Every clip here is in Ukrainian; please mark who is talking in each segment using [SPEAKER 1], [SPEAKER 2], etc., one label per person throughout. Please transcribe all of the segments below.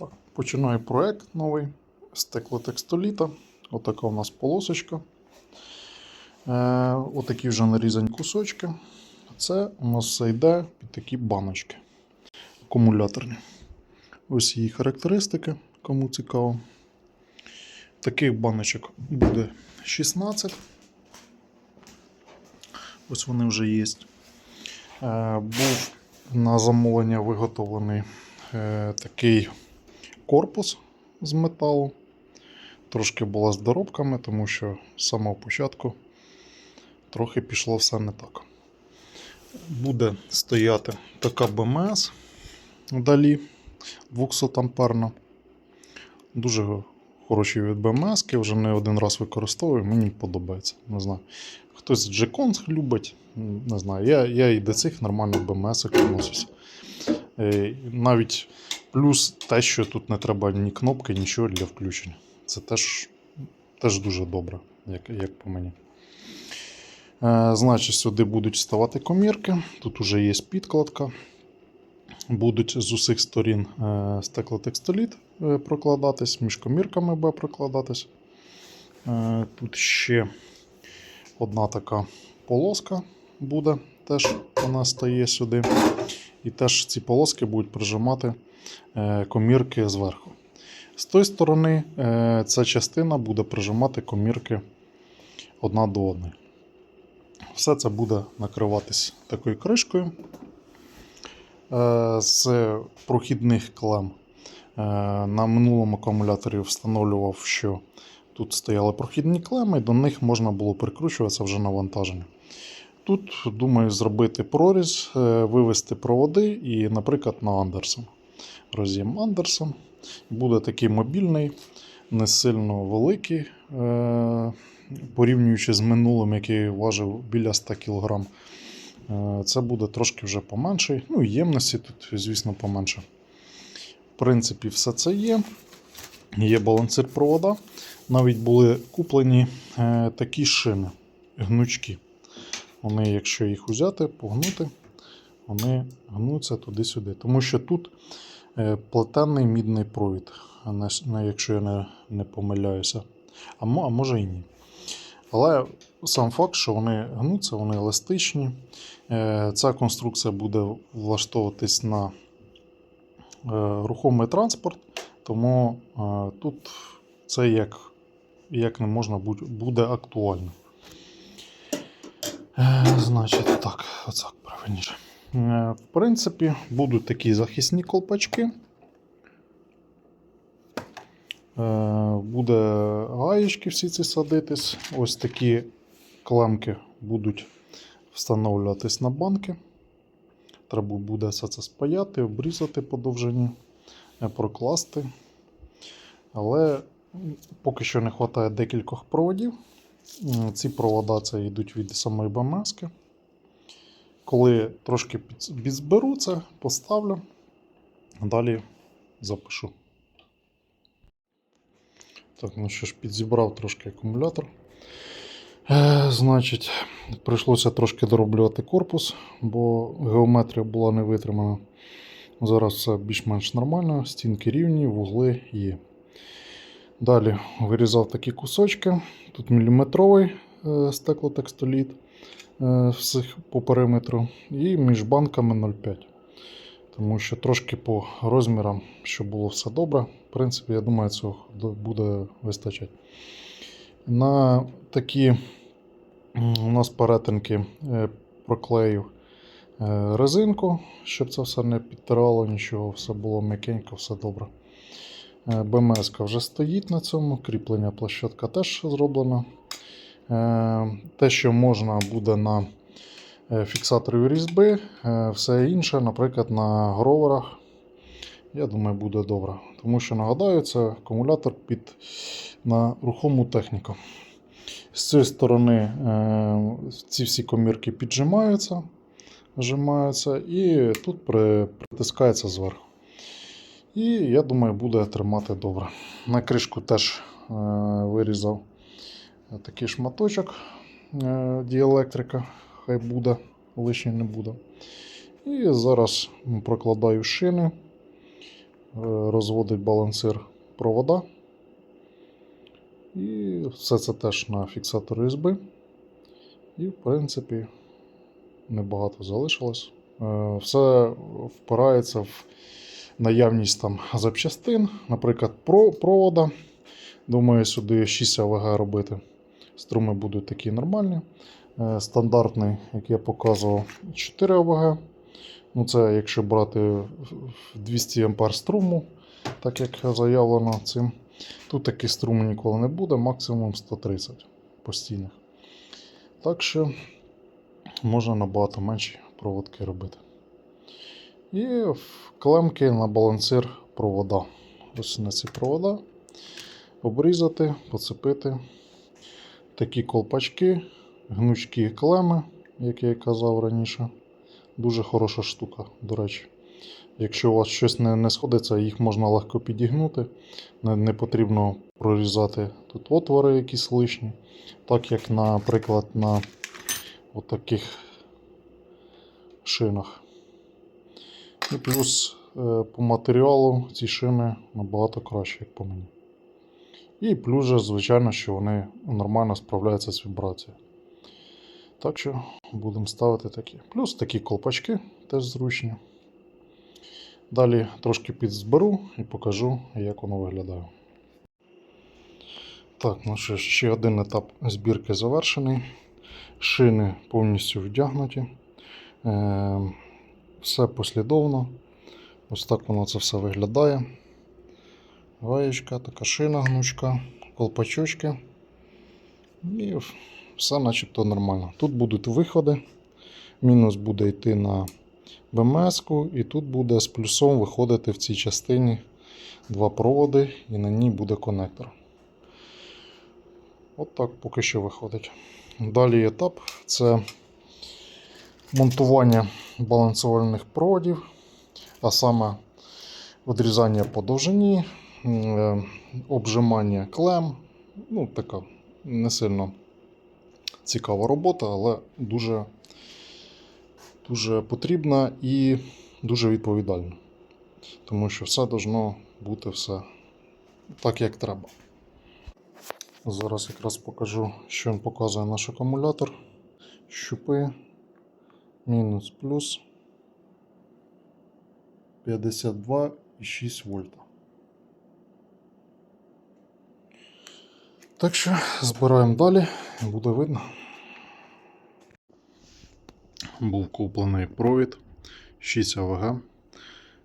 [SPEAKER 1] Так, починаю проект новий стеклотекстоліта. Отака у нас полосочка. Е, отакі вже нарізані кусочки. Це у нас все йде під такі баночки акумуляторні. Ось її характеристики, кому цікаво. Таких баночок буде 16. Ось вони вже є. Е, був на замовлення виготовлений е, такий корпус з металу. Трошки була з доробками, тому що з самого початку трохи пішло все не так. Буде стояти така БМС вдалі 200 амперна. Дуже хороші від БМС, вже не один раз використовую, мені подобається. Не знаю. Хтось G-Con любить, не знаю. Я, я і до цих нормальних БМС відносуся. Е, Навіть плюс те, що тут не треба ні кнопки, нічого для включення. Це теж, теж дуже добре, як, як по мені. Е, Значить, сюди будуть вставати комірки. Тут вже є підкладка. Будуть з усіх сторін е, стеклотекстоліт е, прокладатись, між комірками буде прокладатись. Е, Тут ще одна така полоска буде, теж вона стає сюди. І теж ці полоски будуть прижимати комірки зверху. З тої сторони е, ця частина буде прижимати комірки одна до одної. Все це буде накриватись такою кришкою. Е, З прохідних клем е, на минулому акумуляторі встановлював, що тут стояли прохідні клеми, до них можна було прикручуватися вже навантаження. Тут, думаю, зробити проріз, е, вивести проводи і, наприклад, на Андерсон. Роз'єм Андерсон. Буде такий мобільний, не сильно великий, е, порівнюючи з минулим, який важив біля 100 кг. Е, Це буде трошки вже поменший. Ну, і ємності тут, звісно, поменше. В принципі, все це є. Є балансир провода. Навіть були куплені е, такі шини, гнучки. Вони, якщо їх взяти, погнути, вони гнуться туди-сюди. Тому що тут е, плетений мідний провід, не якщо я не, не помиляюся. А, мо- а може і ні. Але сам факт, що вони гнуться, вони еластичні. Е, Ця конструкція буде влаштовуватись на е, рухомий транспорт, тому тут це як, як не можна буде актуально. Значить, так, оцак правильніше. Е, В принципі, будуть такі захисні колпачки. Е, Буде гаєчки всі ці садитись. Ось такі клемки будуть встановлюватись на банки. Треба буде все це спаяти, обрізати по довжині, е, прокласти. Але поки що не вистачає декількох проводів. Ці провода це йдуть від самої БМС. Коли трошки під- підзберу це, поставлю, далі запишу. Так, ну що ж, підзібрав трошки акумулятор. Е, значить, прийшлося трошки дороблювати корпус, бо геометрія була не витримана. Зараз все більш-менш нормально, стінки рівні, вугли є. Далі вирізав такі кусочки. Тут міліметровий е, стеклотекстоліт всіх по периметру, і між банками 0,5. Тому що трошки по розмірам, щоб було все добре. В принципі, я думаю, цього буде вистачати. На такі у нас перетинки е, проклеїв е, резинку, щоб це все не підтирало нічого, все було м'якенько, все добре. БМС вже стоїть на цьому, кріплення площадка теж зроблена. Е, Те, що можна буде на е, фіксаторі різьби, е, все інше, наприклад, на гроверах, я думаю, буде добре. Тому що нагадаю, це акумулятор під на рухому техніку. З цієї сторони ці всі комірки піджимаються, вжимаються, і тут при, притискається зверху. І я думаю, буде тримати добре. На кришку теж вирізав такий шматочок е, діелектрика, хай буде, лишній не буде. І зараз прокладаю шини розводить балансир провода. І все це теж на фіксатор USB. І, в принципі, небагато залишилось. Е, Все впирається в наявність там запчастин, наприклад, провода. Думаю, сюди 6 АВГ робити. Струми будуть такі нормальні. Е, Стандартний, як я показував, 4 АВГ. Ну, це якщо брати в- в 200 ампер струму, так як заявлено цим. Тут таких струму ніколи не буде, максимум 130 постійних. Так що можна набагато менші проводки робити. І клемки на балансир провода. Ось на ці провода. Обрізати, поцепити. Такі колпачки, гнучкі клеми, як я і казав раніше. Дуже хороша штука, до речі. Якщо у вас щось не, не сходиться, їх можна легко підігнути. Не, не потрібно прорізати тут отвори якісь лишні. Так як, наприклад, на отаких шинах. І плюс е, по матеріалу ці шини набагато краще, як по мені. І плюс, же, звичайно, що вони нормально справляються з вібрацією. Так що будемо ставити такі. Плюс такі колпачки теж зручні. Далі трошки підзберу і покажу, як воно виглядає. Так, ну що ще один етап збірки завершений. Шини повністю вдягнуті. Е, все послідовно. Ось так воно це все виглядає. Гаєчка, така шина гнучка, колпачочки. І все начебто нормально. Тут будуть виходи. Мінус буде йти на БМС, і тут буде з плюсом виходити в цій частині два проводи, і на ній буде конектор. От так поки що виходить. Далі етап це монтування балансувальних проводів, а саме відрізання по довжині, обжимання клем. Ну, така не сильно цікава робота, але дуже, дуже потрібна і дуже відповідальна. Тому що все должно бути все так, як треба. Зараз якраз покажу, що він показує наш акумулятор. Щупи, мінус плюс 52,6 вольта. Так що збираємо далі, буде видно. Був куплений провід 6 АВГ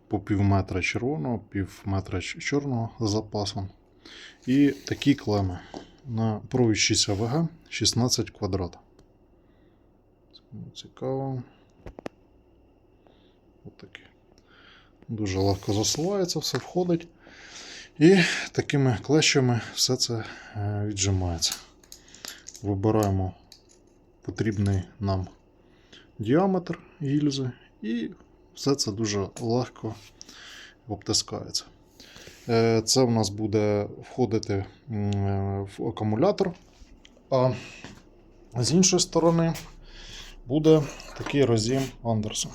[SPEAKER 1] по пів метра червоного, пів метра чорного з запасом. І такі клеми на провід 6 АВГ 16 квадрат. Цікаво. Отакі. Дуже легко засувається, все входить. І такими клещами все це е, віджимається. Вибираємо потрібний нам діаметр гільзи, і все це дуже легко обтискається. Е, Це в нас буде входити в акумулятор. А з іншої сторони буде такий роз'єм Андерсон.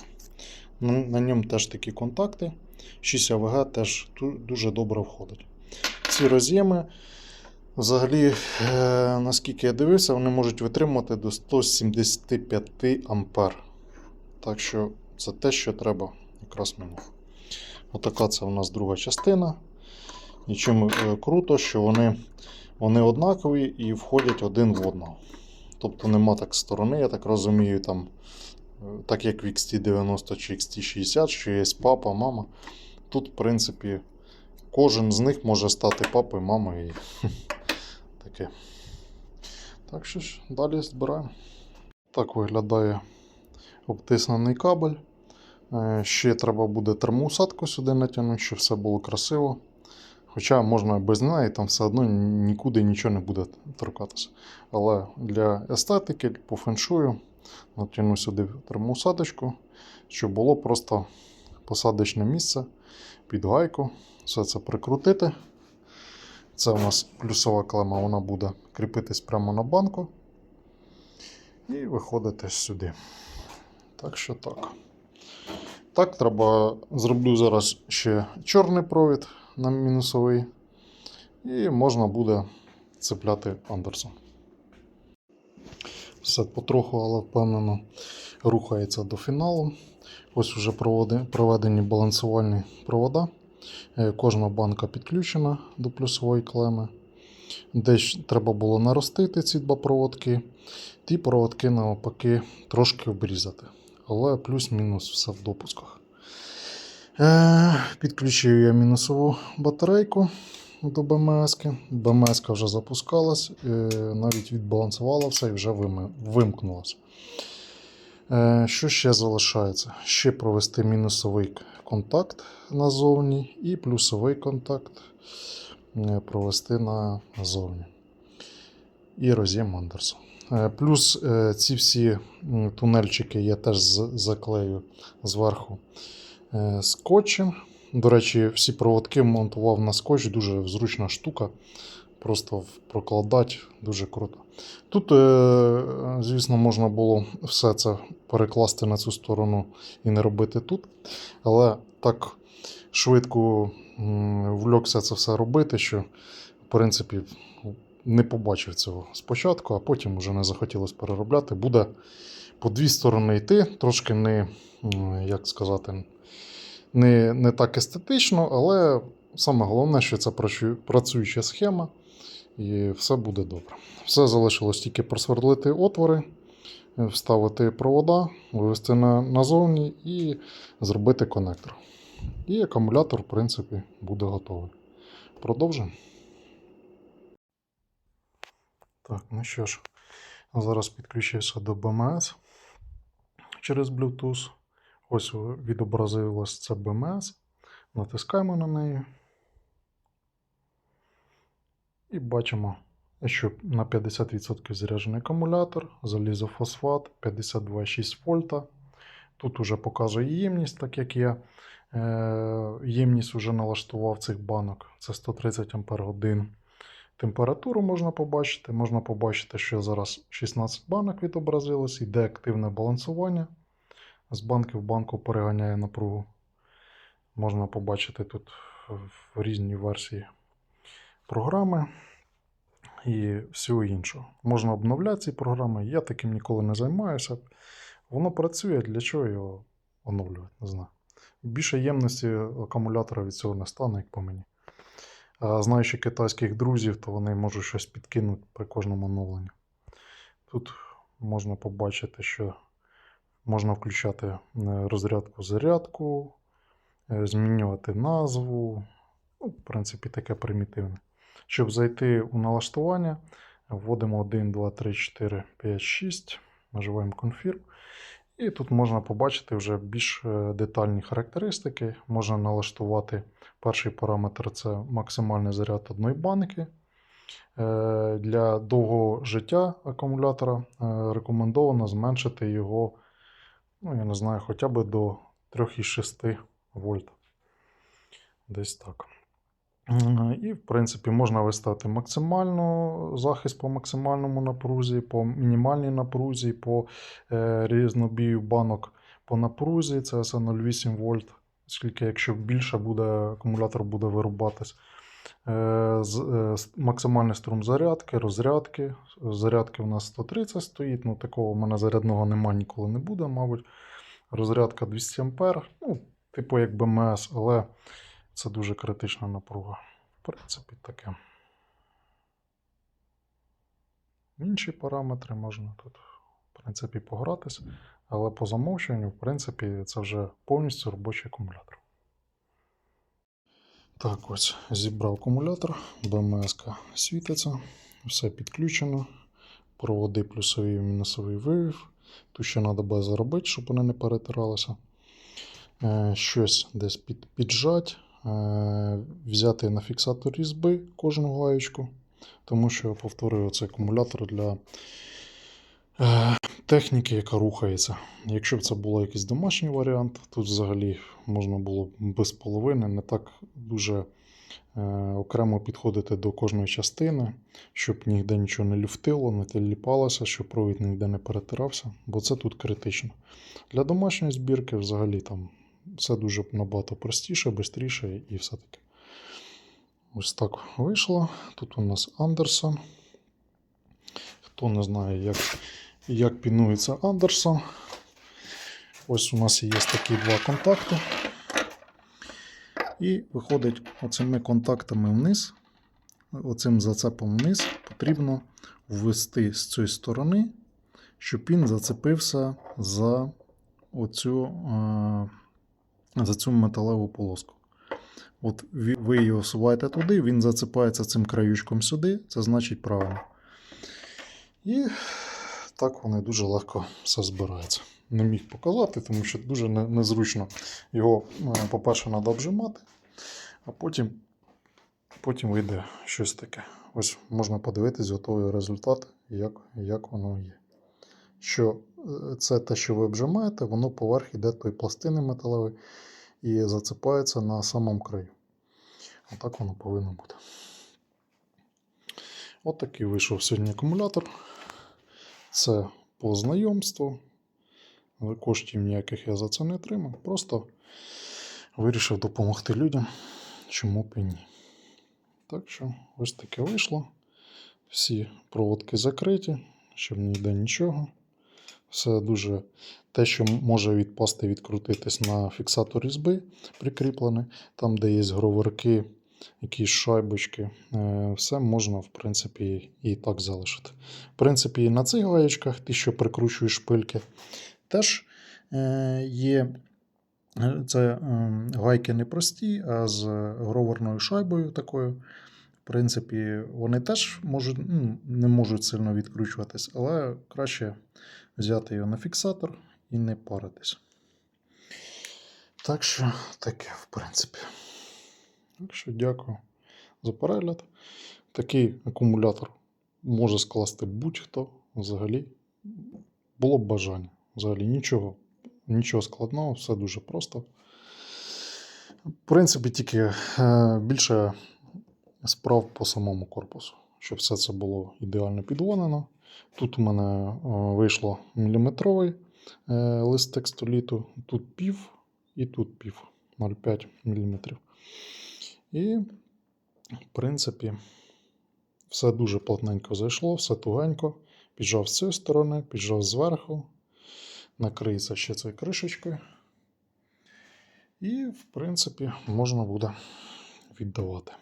[SPEAKER 1] На ньому теж такі контакти. 6 АВГ теж дуже добре входить. Ці роз'єми, взагалі, е, наскільки я дивився, вони можуть витримувати до 175 ампер. Так що це те, що треба якраз мені. Отака це у нас друга частина. І чим е, круто, що вони, вони однакові і входять один в одного. Тобто нема так сторони, я так розумію, там, е, так як в XT90 чи XT60, що є папа, мама. Тут, в принципі, кожен з них може стати папою, мамою і таке. Так що ж, далі збираємо. Так виглядає обтиснений кабель. Е, Ще треба буде термоусадку сюди натягнути, щоб все було красиво. Хоча можна без неї, там все одно нікуди нічого не буде торкатися. Але для естетики, по феншую, натягну сюди термоусадочку, щоб було просто посадочне місце під гайку. Все це прикрутити. Це у нас плюсова клема, вона буде кріпитись прямо на банку і виходити сюди. Так що так. Так, треба зроблю зараз ще чорний провід на мінусовий. І можна буде цепляти Андерсон. Все потроху, але впевнено рухається до фіналу. Ось вже проведені балансувальні провода. Е, Кожна банка підключена до плюсової клеми. Десь треба було наростити ці два проводки. Ті проводки навпаки трошки обрізати. Але плюс-мінус все в допусках. Е, підключив я мінусову батарейку до БМС. БМС вже запускалась, е, навіть відбалансувала все і вже вимкнулася. Е, Що ще залишається? Ще провести мінусовий контакт назовні і плюсовий контакт е, провести назовні. І роз'єм Андерсон. Е, Плюс ці всі тунельчики я теж заклею зверху скотчем. До речі, всі проводки монтував на скотч, дуже зручна штука. Просто прокладати дуже круто. Тут, е, звісно, можна було все це перекласти на цю сторону і не робити тут. Але так швидко вльокся це все робити, що, в принципі, не побачив цього спочатку, а потім вже не захотілося переробляти. Буде по дві сторони йти, трошки не, як сказати, не, не так естетично, але саме головне, що це працююча схема, і все буде добре. Все залишилось тільки просвердлити отвори, е, вставити провода, вивести на, назовні і зробити конектор. І акумулятор, в принципі, буде готовий. Продовжимо. Так, ну що ж, зараз підключився до BMS через Bluetooth. Ось відобразилось це BMS. Натискаємо на неї. І бачимо, що на 50% заряджений акумулятор, залізофосфат 52,6 вольта. Тут уже показує ємність, так як я е, ємність вже налаштував цих банок. Це 130 Ампер годин. Температуру можна побачити. Можна побачити, що зараз 16 банок відобразилось, йде активне балансування. З банки в банку переганяє напругу. Можна побачити тут в різні версії програми і всього іншого. Можна обновляти ці програми. Я таким ніколи не займаюся. Воно працює, для чого його оновлювати, не знаю. Більше ємності акумулятора від цього не стане, як по мені. А знаючи китайських друзів, то вони можуть щось підкинути при кожному оновленні. Тут можна побачити, що можна включати е, розрядку-зарядку, е, змінювати назву. Ну, в принципі, таке примітивне. Щоб зайти у налаштування, вводимо 1, 2, 3, 4, 5, 6, нажимаємо Confirm. І тут можна побачити вже більш е, детальні характеристики. Можна налаштувати перший параметр це максимальний заряд одної банки. Е, Для довгого життя акумулятора е, рекомендовано зменшити його, ну, я не знаю, хоча б до 3,6 вольт. Десь так. І, в принципі, можна виставити максимальну захист по максимальному напрузі, по мінімальній напрузі, по е, різнобію банок по напрузі, це все 0,8 вольт. Оскільки, якщо більше буде, акумулятор буде вирубатись. Е, е, максимальний струм зарядки, розрядки. Зарядки у нас 130 стоїть, ну такого в мене зарядного немає, ніколи не буде, мабуть. Розрядка 200 А. Ну, типу як БМС, але це дуже критична напруга. В принципі, таке. Інші параметри можна тут, в принципі, погратись, але по замовчуванню, в принципі, це вже повністю робочий акумулятор. Так, ось зібрав акумулятор, БМС світиться, все підключено. Проводи плюсовий і мінусовий вивів. Тут ще треба буде заробити, щоб вони не перетиралися. Е, щось десь під, піджать, взяти на фіксатор різьби кожну гаєчку, тому що, повторюю, це акумулятор для е, техніки, яка рухається. Якщо б це був якийсь домашній варіант, тут взагалі можна було б без половини, не так дуже е, окремо підходити до кожної частини, щоб ніде нічого не люфтило, не теліпалося, щоб провід ніде не перетирався, бо це тут критично. Для домашньої збірки взагалі там все дуже набагато простіше, швидше і все таке. Ось так вийшло. Тут у нас Андерсон. Хто не знає, як, як пінується Андерсон. Ось у нас є такі два контакти. І виходить, оцими контактами вниз, оцим зацепом вниз, потрібно ввести з цієї сторони, щоб він зацепився за оцю, е, за цю металеву полоску. От ви його суваєте туди, він зацепається цим краючком сюди, це значить правильно. І так вони дуже легко все збирається. Не міг показати, тому що дуже незручно його, е, по-перше, треба обжимати, а потім, потім вийде щось таке. Ось можна подивитись готовий результат, як, як воно є. Що це те, що ви обжимаєте, воно поверх іде тої пластини металевої і зацепається на самому краю. Отак воно повинно бути. От такий вийшов сьогодні акумулятор. Це по знайомству. Коштів ніяких я за це не отримав. Просто вирішив допомогти людям, чому б і ні. Так що ось таке вийшло. Всі проводки закриті, щоб ніде нічого. Все дуже те, що може відпасти, відкрутитись на фіксатор різьби прикріплене, там, де є гроверки, якісь шайбочки, е, все можна, в принципі, і так залишити. В принципі, і на цих гаєчках, ти, що прикручуєш шпильки, теж е, є. е, Це е, гайки не прості, а з гроверною шайбою такою. В принципі, вони теж можуть, ну, не можуть сильно відкручуватись, але краще взяти його на фіксатор і не паритись. Так що таке, в принципі. Так що дякую за перегляд. Такий акумулятор може скласти будь-хто взагалі. Було б бажання. Взагалі нічого, нічого складного, все дуже просто. В принципі, тільки е, більше справ по самому корпусу, щоб все це було ідеально підгонено. Тут у мене е, вийшло міліметровий е, лист текстоліту, тут пів і тут пів 0,5 мм. І, в принципі, все дуже плотненько зайшло, все тугенько. Піджав з цієї сторони, піджав зверху, накриється ще цією кришечкою. І, в принципі, можна буде віддавати.